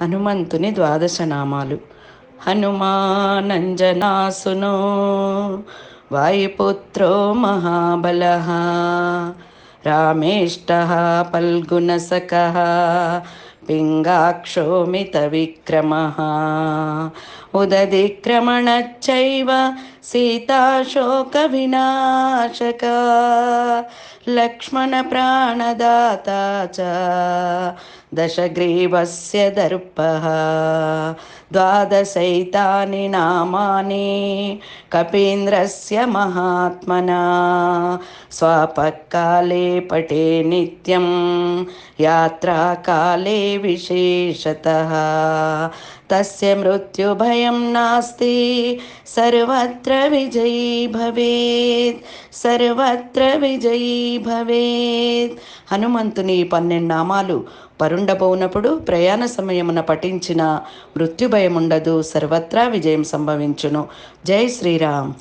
హనుమంతుని ద్వాదశ నామాలు హనుమానంజనాసునో వాయుపుత్రో మహాబల रामेष्टः पल्गुनसकः पिङ्गाक्षोमितविक्रमः। उदधिक्रमणच्चैव सीताशोकविनाशका लक्ष्मणप्राणदाता च दशग्रीवस्य दर्पः। ద్వాదశైతాని నామాని కపీంద్రస్య మహాత్మనా. స్వాపకాలే పటే నిత్యం యాత్రాకాలే విశేషత. తస్య మృత్యుభయం నాస్తి సర్వత్ర విజయీ భవేత్ సర్వత్ర విజయీ భవేత్. హనుమంతుని పన్నెండు నామాలు పరుండబోనప్పుడు ప్రయాణ సమయమున పఠించిన మృత్యుభయముండదు సర్వత్రా విజయం సంభవించును. జై శ్రీరామ్.